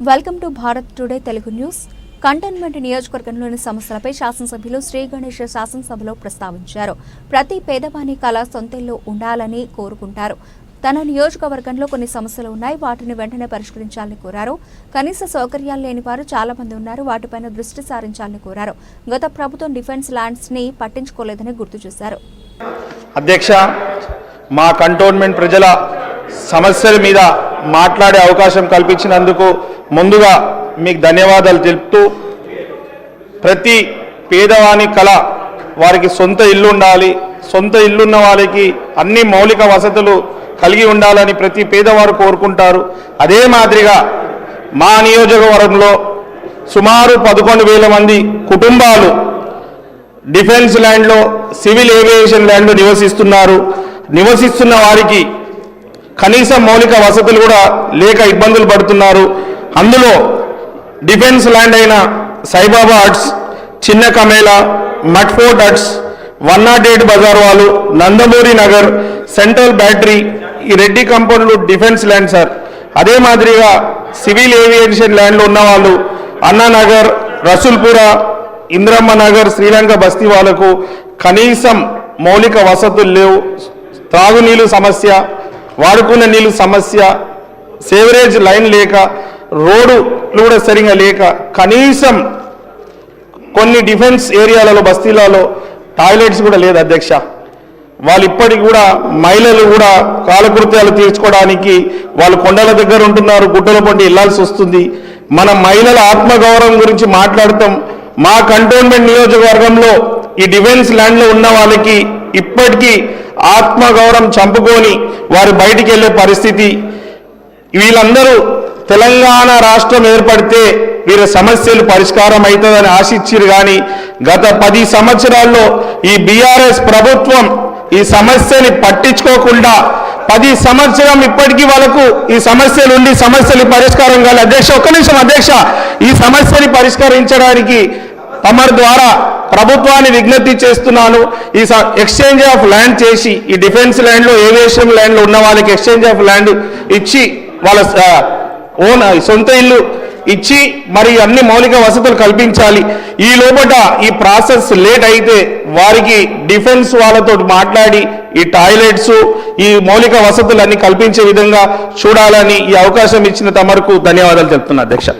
Welcome to Bharat today Telugu news. Cantonment నియోజకవర్గంలోని సమస్యలపై శాసనసభ్యులు శ్రీ గణేష్ శాసనసభలో ప్రస్తావించారు. ప్రతి పేదవాని కళ సొంతల్లో ఉండాలని కోరుకుంటారు. తన నియోజకవర్గంలో కొన్ని సమస్యలు ఉన్నాయి. వాటిని వెంటనే పరిష్కరించాలని కోరారు. కనీస సౌకర్యాలు లేని వారు చాలా మంది ఉన్నారు. వాటిపైన దృష్టి సారించాలని కోరారు. గత ప్రభుత్వం డిఫెన్స్ ల్యాండ్స్ని పట్టించుకోలేదని గుర్తు చేశారు. అధ్యక్ష మా కంటోన్మెంట్ ప్రజల సమస్యల మీద మాట్లాడే అవకాశం కల్పించినందుకు ముందుగా మీకు ధన్యవాదాలు తెలుపుతూ ప్రతి పేదవాని కళ వారికి సొంత ఇల్లు ఉండాలి. సొంత ఇల్లున్న వాళ్ళకి అన్ని మౌలిక వసతులు కలిగి ఉండాలని ప్రతి పేదవారు కోరుకుంటారు. అదే మాదిరిగా మా నియోజకవర్గంలో సుమారు పదకొండు వేల మంది కుటుంబాలు డిఫెన్స్ ల్యాండ్లో సివిల్ ఏవియేషన్ ల్యాండ్లో నివసిస్తున్నారు. నివసిస్తున్న వారికి కనీస మౌలిక వసతులు కూడా లేక ఇబ్బందులు పడుతున్నారు. అందులో డిఫెన్స్ ల్యాండ్ అయిన సాయిబాబా అట్స్ చిన్న కమేలా మట్ఫోర్ట్ అట్స్ వన్ నాట్ ఎయిట్ బజార్ వాళ్ళు నందమూరి నగర్ సెంట్రల్ బ్యాటరీ ఈ రెడ్డి కంపౌండ్లు డిఫెన్స్ ల్యాండ్ సార్. అదే మాదిరిగా సివిల్ ఏవియేషన్ ల్యాండ్లో ఉన్న వాళ్ళు అన్నానగర్ రసూల్పుర ఇంద్రమ్మ నగర్ శ్రీలంక బస్తీ వాళ్ళకు కనీసం మౌలిక వసతులు లేవు. త్రాగునీళ్ళు సమస్య వాడుకునే నీళ్ళు సమస్య సేవరేజ్ లైన్ లేక రోడ్డు కూడా సరిగా లేక కనీసం కొన్ని డిఫెన్స్ ఏరియాలలో బస్తీలలో టాయిలెట్స్ కూడా లేదు అధ్యక్ష. వాళ్ళు ఇప్పటికి కూడా మహిళలు కూడా కాలకృత్యాలు తీర్చుకోవడానికి వాళ్ళు కొండల దగ్గర ఉంటున్నారు గుడ్డల పండి వెళ్ళాల్సి వస్తుంది. మన మహిళల ఆత్మగౌరవం గురించి మాట్లాడతాం మా కంటోన్మెంట్ నియోజకవర్గంలో ఈ డిఫెన్స్ ల్యాండ్లో ఉన్న వాళ్ళకి ఇప్పటికీ ఆత్మగౌరవం చంపుకొని వారు బయటికి వెళ్ళే పరిస్థితి. వీళ్ళందరూ తెలంగాణ రాష్ట్రం ఏర్పడితే వీరి సమస్యలు పరిష్కారం అవుతుందని ఆశించారు కానీ గత పది సంవత్సరాల్లో ఈ బీఆర్ఎస్ ప్రభుత్వం ఈ సమస్యని పట్టించుకోకుండా పది సంవత్సరం ఇప్పటికీ వాళ్ళకు ఈ సమస్యలు ఉండి సమస్యలు పరిష్కారం కాలి. అధ్యక్ష ఒక్క నిమిషం అధ్యక్ష. ఈ సమస్యని పరిష్కరించడానికి తమరి ద్వారా ప్రభుత్వాన్ని విజ్ఞప్తి చేస్తున్నాను. ఈ స- ఎక్స్చేంజ్ ఆఫ్ ల్యాండ్ చేసి ఈ డిఫెన్స్ ల్యాండ్లో ఏవియేషన్ ల్యాండ్లో ఉన్న వాళ్ళకి ఎక్స్చేంజ్ ఆఫ్ ల్యాండ్ ఇచ్చి వాళ్ళ ఓన్ సొంత ఇల్లు ఇచ్చి మరి అన్ని మౌలిక వసతులు కల్పించాలి. ఈ లోపల ఈ ప్రాసెస్ లేట్ అయితే వారికి డిఫెన్స్ వాళ్ళతో మాట్లాడి ఈ టాయిలెట్స్ ఈ మౌలిక వసతులు అన్ని కల్పించే విధంగా చూడాలని ఈ అవకాశం ఇచ్చిన తమరకు ధన్యవాదాలు చెప్తున్నా అధ్యక్ష.